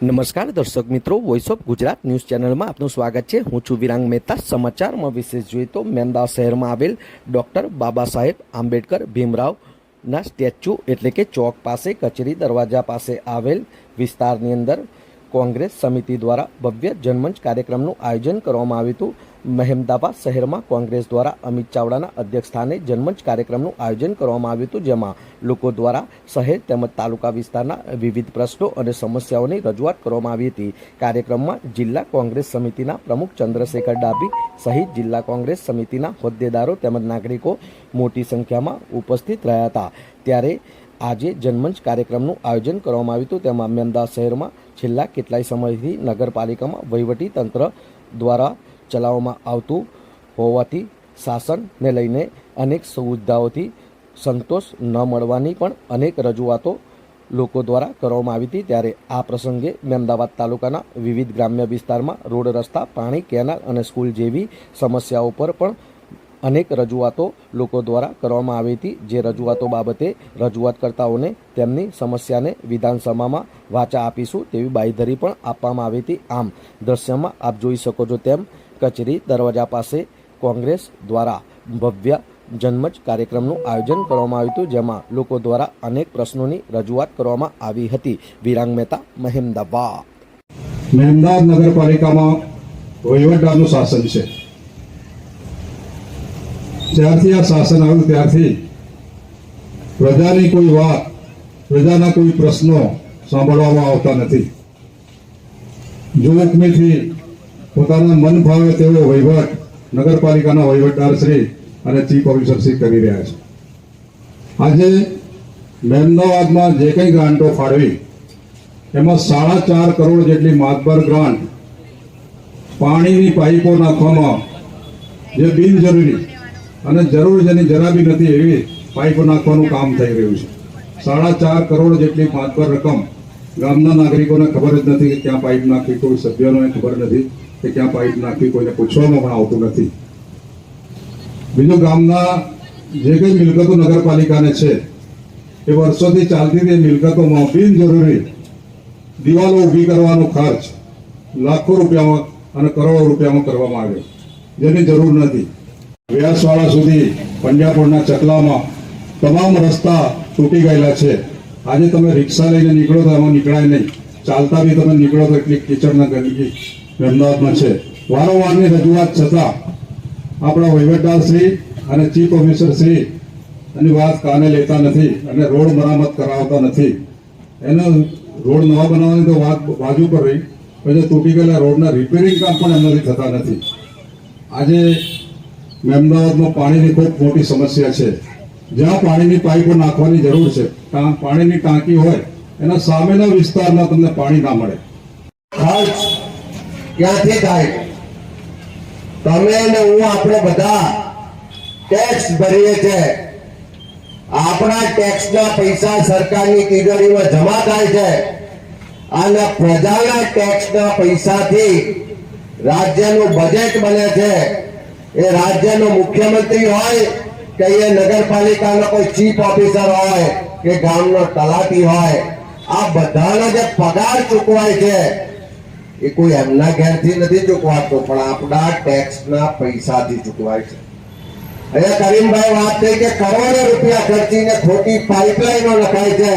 નમસ્કાર દર્શક મિત્રો વોઇસ ઓફ ગુજરાત ન્યૂઝ ચેનલમાં આપનું સ્વાગત છે. હું છું વિરાંગ મહેતા. સમાચારમાં વિશેષ જોઈએ તો મેંદા શહેરમાં આવેલ ડૉક્ટર બાબા સાહેબ આંબેડકર ભીમરાવના સ્ટેચ્યુ એટલે કે ચોક પાસે, કચેરી દરવાજા પાસે આવેલ વિસ્તારની અંદર કોંગ્રેસ સમિતિ દ્વારા ભવ્ય જનમંચ કાર્યક્રમનું આયોજન કરવામાં આવ્યું હતું. મહેમદાબાદ શહેરમાં કોંગ્રેસ દ્વારા અમિત ચાવડાના અધ્યક્ષસ્થાને જનમંચ કાર્યક્રમનું આયોજન કરવામાં આવ્યું હતું, જેમાં લોકો દ્વારા શહેર તેમજ તાલુકા વિસ્તારના વિવિધ પ્રશ્નો અને સમસ્યાઓની રજૂઆત કરવામાં આવી હતી. કાર્યક્રમમાં જિલ્લા કોંગ્રેસ સમિતિના પ્રમુખ ચંદ્રશેખર ડાબી સહિત જિલ્લા કોંગ્રેસ સમિતિના હોદ્દેદારો તેમજ નાગરિકો મોટી સંખ્યામાં ઉપસ્થિત રહ્યા હતા. ત્યારે આજે જનમંચ કાર્યક્રમનું આયોજન કરવામાં આવ્યું હતું. તેમાં અમદાવાદ શહેરમાં છેલ્લા કેટલાય સમયથી નગરપાલિકામાં વહીવટી તંત્ર દ્વારા ચલાવવામાં આવતું હોવાથી શાસનને લઈને અનેક સુવિધાઓથી સંતોષ ન મળવાની પણ અનેક રજૂઆતો લોકો દ્વારા કરવામાં આવી હતી. ત્યારે આ પ્રસંગે મહેમદાવાદ તાલુકાના વિવિધ ગ્રામ્ય વિસ્તારમાં રોડ, રસ્તા, પાણી, કેનાલ અને સ્કૂલ જેવી સમસ્યાઓ પર પણ અનેક રજૂઆતો લોકો દ્વારા કરવામાં આવી હતી. જે રજૂઆતો બાબતે રજૂઆતકર્તાઓને તેમની સમસ્યાને વિધાનસભામાં વાચા આપીશું તેવી બાંયધરી પણ આપવામાં આવી હતી. આમ, દ્રશ્યમાં આપ જોઈ શકો છો તેમ કચેરી દરવાજા પાસે કોંગ્રેસ દ્વારા ભવ્ય જન્મજ કાર્યક્રમનું આયોજન કરવામાં આવ્યું હતું, જેમાં લોકો દ્વારા અનેક પ્રશ્નોની રજૂઆત કરવામાં આવી હતી. વિરાંગ મહેતા મહેમદાબાદ મહેમદાદ નગરપાલિકામાં વહીવટદારનું શાસન છે. જ્યારથી આ શાસન આવ્યું, ત્યારથી પ્રજાની કોઈ વાત, પ્રજાના કોઈ પ્રશ્નો સાંભળવામાં આવતા નથી. જોખમીથી પોતાના મન ભાવે તેવો વહીવટ નગરપાલિકાના વહીવટદાર શ્રી અને ચીફ ઓફિસર કરી રહ્યા છે. આજે મહેમદાવાદમાં જે કંઈ ગ્રાન્ટો ફાળવી, એમાં સાડા ચાર કરોડ જેટલી માતબર ગ્રાન્ટ પાણીની પાઇપો નાખવામાં જે બિનજરૂરી અને જરૂર જેની જરા બી નથી એવી પાઇપો નાખવાનું કામ થઈ રહ્યું છે. સાડા ચાર કરોડ જેટલી માતબર રકમ ગામના નાગરિકોને ખબર જ નથી કે ક્યાં પાઇપ નાખી, કોઈ સભ્યોને ખબર નથી. કે ક્યાં પાઇપ નાખી કોઈને પૂછવામાં પણ આવતું નથી. બીજું ગામના જે કંઈ મિલકતો નગરપાલિકાને છે, એ વર્ષોથી ચાલતી તે મિલકતોમાં બિનજરૂરી દિવાલો ઊભી કરવાનો ખર્ચ લાખો રૂપિયામાં અને કરોડો રૂપિયામાં કરવામાં આવ્યો. જેની જરૂર નથી. વ્યાસવાળા સુધી પંડ્યાપુરના ચકલામાં તમામ રસ્તા તૂટી ગયેલા છે. આજે તમે રિક્ષા લઈને નીકળો તો એમાં નીકળાય નહીં. ચાલતા બી તમે નીકળો તો એટલી કીચડના ગંદકી. અમદાવાદમાં છે. વારંવારની રજૂઆત છતાં આપણા વહીવટદારશ્રી અને ચીફ ઓફિસર શ્રી એની વાત કાને લેતા નથી અને રોડ મરામત કરાવતા નથી. એનો રોડ નવા બનાવવાની તો વાત બાજુ પર રહી. પછી તૂટી ગયેલા રોડના રિપેરિંગ કામ પણ એમનાથી થતા નથી. આજે અમદાવાદમાં પાણીની ખૂબ મોટી સમસ્યા છે. જ્યાં પાણીની પાઇપો નાખવાની જરૂર છે પાણીની ટાંકી હોય, એના સામેના વિસ્તારમાં તમને પાણી ના મળે. ખર્ચ ક્યાંથી થાય? તમે ને હું આપણે બધા ટેક્સ ભરીએ છે. આપણા ટેક્સના પૈસા સરકારની તિજોરીમાં જમા થાય છે. અને પ્રજાના ટેક્સના પૈસાથી રાજ્યનું બજેટ બને છે. એ રાજ્યનો મુખ્યમંત્રી હોય કે એ નગરપાલિકાનો કોઈ ચીફ ઓફિસર હોય કે ગામનો તલાટી હોય, આ બધાનો જે પગાર ચૂકવાય છે એ કોઈ એમના ઘેરથી નથી ચૂકવાતો, પણ આપણા ટેક્સના પૈસાથી ચૂકવાય છે. અહીંયા કરીમભાઈ વાત થઈ કે કરોડો રૂપિયા ખર્ચીને ખોટી પાઇપલાઈનો લખાય છે.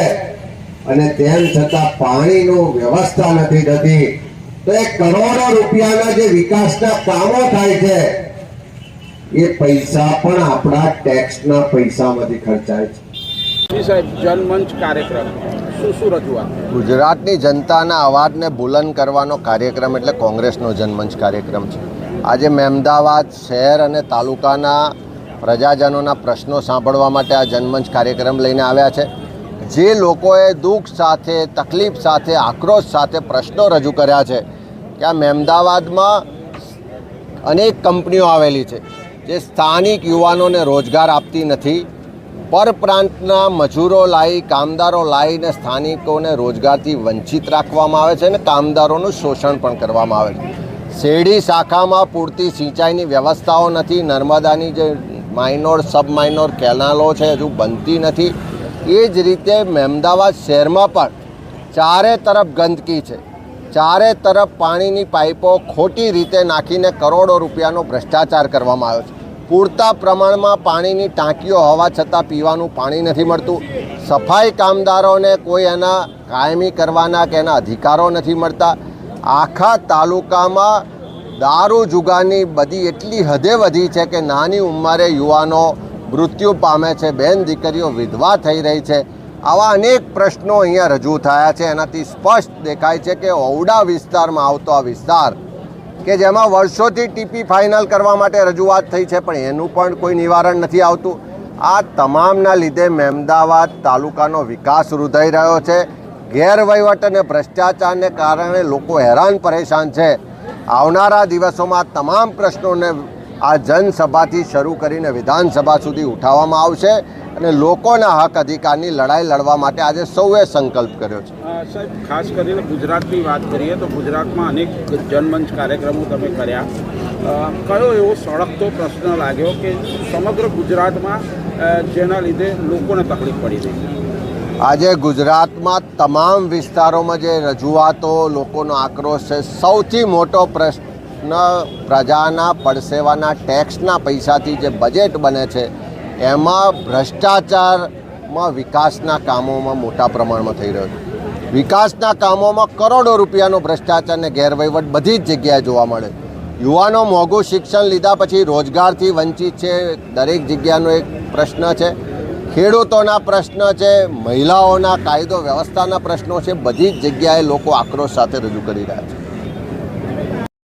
અને તેમ છતાં પાણીનું વ્યવસ્થા નથી થતી. તો એ કરોડો રૂપિયાના જે વિકાસના કામો થાય છે, એ પૈસા પણ આપણા ટેક્સના પૈસામાંથી ખર્ચાય છે. સાહેબ શું શું ગુજરાતની જનતાના અવાજને બુલંદ કરવાનો કાર્યક્રમ એટલે કોંગ્રેસનો જનમંચ કાર્યક્રમ છે. આજે મહેમદાવાદ શહેર અને તાલુકાના પ્રજાજનોના પ્રશ્નો સાંભળવા માટે આ જનમંચ કાર્યક્રમ લઈને આવ્યા છે. જે લોકોએ દુઃખ સાથે, તકલીફ સાથે, આક્રોશ સાથે પ્રશ્નો રજૂ કર્યા છે કે આ મહેમદાવાદમાં અનેક કંપનીઓ આવેલી છે જે સ્થાનિક યુવાનોને રોજગાર આપતી નથી. પરપ્રાંતના મજૂરો લાવી કામદારો લાવીને સ્થાનિકોને રોજગારથી વંચિત રાખવામાં આવે છે અને કામદારોનું શોષણ પણ કરવામાં આવે છે. શેરડી શાખામાં પૂરતી સિંચાઈની વ્યવસ્થાઓ નથી. નર્મદાની જે માઇનોર સબ માઇનોર કેનાલો છે, હજુ બનતી નથી. એ જ રીતે મહેમદાવાદ શહેરમાં પણ ચારે તરફ ગંદકી છે. ચારે તરફ પાણીની પાઇપો ખોટી રીતે નાખીને કરોડો રૂપિયાનો ભ્રષ્ટાચાર કરવામાં આવ્યો છે. પૂરતા પ્રમાણમાં પાણીની ટાંકીઓ હોવા છતાં પીવાનું પાણી નથી મળતું. સફાઈ કામદારોને કોઈ એના કાયમી કરવાના કે એના અધિકારો નથી મળતા. આખા તાલુકામાં દારૂ જુગારની બધી એટલી હદે વધી છે કે નાની ઉંમરે યુવાનો મૃત્યુ પામે છે, બેન દીકરીઓ વિધવા થઈ રહી છે. આવા અનેક પ્રશ્નો અહીંયા રજૂ થયા છે. એનાથી સ્પષ્ટ દેખાય છે કે ઓવડા વિસ્તારમાં આવતો આ વિસ્તાર કે જેમાં વર્ષોથી ટીપી ફાઇનલ કરવા માટે રજૂઆત થઈ છે, પણ એનું પણ કોઈ નિવારણ નથી આવતું. આ તમામના લીધે મહેમદાવાદ તાલુકાનો વિકાસ રૂધાઈ રહ્યો છે. ગેરવહીવટ અને ભ્રષ્ટાચારને કારણે લોકો હેરાન પરેશાન છે. આવનારા દિવસોમાં તમામ પ્રશ્નોને આ જનસભાથી શરૂ કરીને વિધાનસભા સુધી ઉઠાવવામાં આવશે અને લોકોના હક અધિકારની લડાઈ લડવા માટે આજે સૌએ સંકલ્પ કર્યો છે. સાહેબ ખાસ કરીને ગુજરાતની વાત કરીએ તો ગુજરાતમાં અનેક જનમંચ કાર્યક્રમો તમે કર્યા. કયો એવો સળગતો પ્રશ્ન લાગ્યો કે સમગ્ર ગુજરાતમાં જેના લીધે લોકોને તકલીફ પડી રહી આજે ગુજરાતમાં તમામ વિસ્તારોમાં જે રજૂઆતો લોકોનો આક્રોશ છે સૌથી મોટો પ્રશ્ન પ્રજાના પડસેવાના ટેક્સના પૈસાથી જે બજેટ બને છે, એમાં ભ્રષ્ટાચારમાં વિકાસના કામોમાં મોટા પ્રમાણમાં થઈ રહ્યો છે. વિકાસના કામોમાં કરોડો રૂપિયાનો ભ્રષ્ટાચાર અને ગેરવહીવટ બધી જ જગ્યાએ જોવા મળે. યુવાનો મોંઘું શિક્ષણ લીધા પછી રોજગારથી વંચિત છે, દરેક જગ્યાનો એક પ્રશ્ન છે. ખેડૂતોના પ્રશ્ન છે, મહિલાઓના કાયદો વ્યવસ્થાના પ્રશ્નો છે, બધી જ જગ્યાએ લોકો આક્રોશ સાથે રજૂ કરી રહ્યા છે.